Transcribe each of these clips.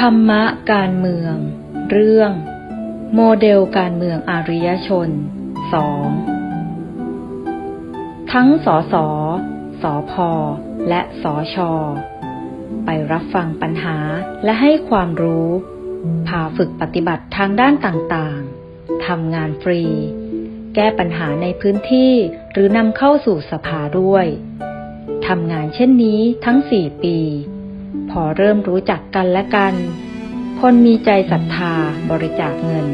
ธรรมะการเมือง เรื่อง โมเดลการเมืองอาริยชน2ทั้งสสสพ และสช ไปรับฟังปัญหาและให้ความรู้ พาฝึกปฏิบัติทางด้านต่างๆ ทำงานฟรี แก้ปัญหาในพื้นที่หรือนำเข้าสู่สภาด้วย ทำงานเช่นนี้ทั้งสี่ปี อเริ่มรู้จักกันและกัน คนมีใจศรัทธาบริจาคเงิน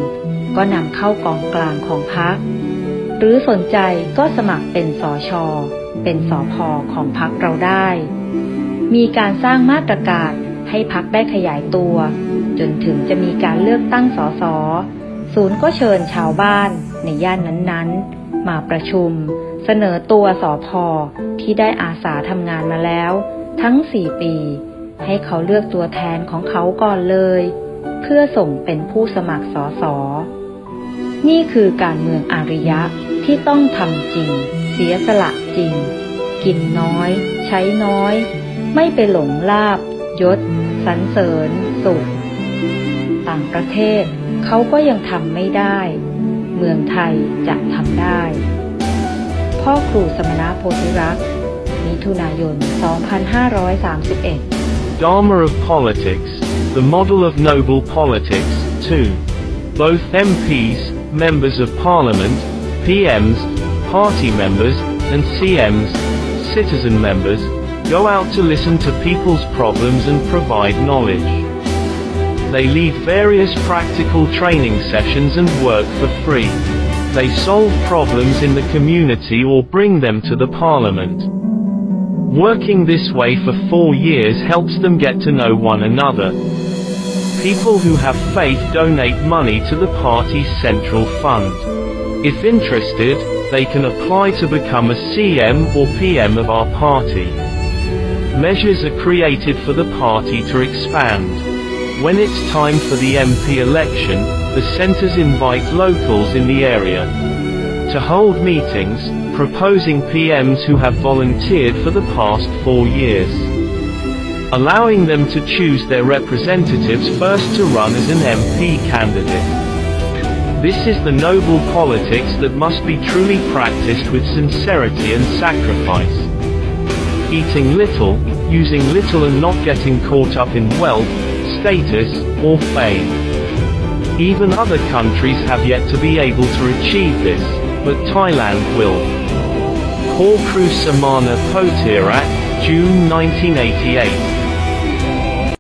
ก็นำเข้ากองกลางของพัก หรือสนใจก็สมัครเป็นสอชอเป็นสอพอของพักเราได้ มีการสร้างมาตรการให้พักได้ขยายตัว จนถึงจะมีการเลือกตั้งสอสอศูนย์ก็เชิญชาวบ้านในย่านนั้นๆ มาประชุม เสนอตัวสอพอที่ได้อาสาทำงานมาแล้ว ทั้งสี่ปี ให้เขาเลือกตัวแทนของเขาก่อนเลย เพื่อส่งเป็นผู้สมัครสอสอนี่คือการเมืองอารยะที่ต้องทำจริง เสียสละจริง กินน้อย ใช้น้อย ไม่ไปหลงลาบ ยศสรรเสริญ สุข ต่างประเทศเขาก็ยังทำไม่ได้ เมืองไทยจะทำได้ พ่อครูสมณะโพธิรักษ์มิถุนายน 2531 Dharma of Politics, the model of noble politics, 2. Both MPs, members of parliament, PMs, party members, and CMs, citizen members, go out to listen to people's problems and provide knowledge. They lead various practical training sessions and work for free. They solve problems in the community or bring them to the parliament. Working this way for four years helps them get to know one another. People who have faith donate money to the party's central fund. If interested, they can apply to become a CM or PM of our party. Measures are created for the party to expand. When it's time for the MP election, the centres invite locals in the area to hold meetings, proposing PMs who have volunteered for the past four years. Allowing them to choose their representatives first to run as an MP candidate. This is the noble politics that must be truly practiced with sincerity and sacrifice. Eating little, using little and not getting caught up in wealth, status, or fame. Even other countries have yet to be able to achieve this, but Thailand will. Korkru Samana Potirak, June 1988.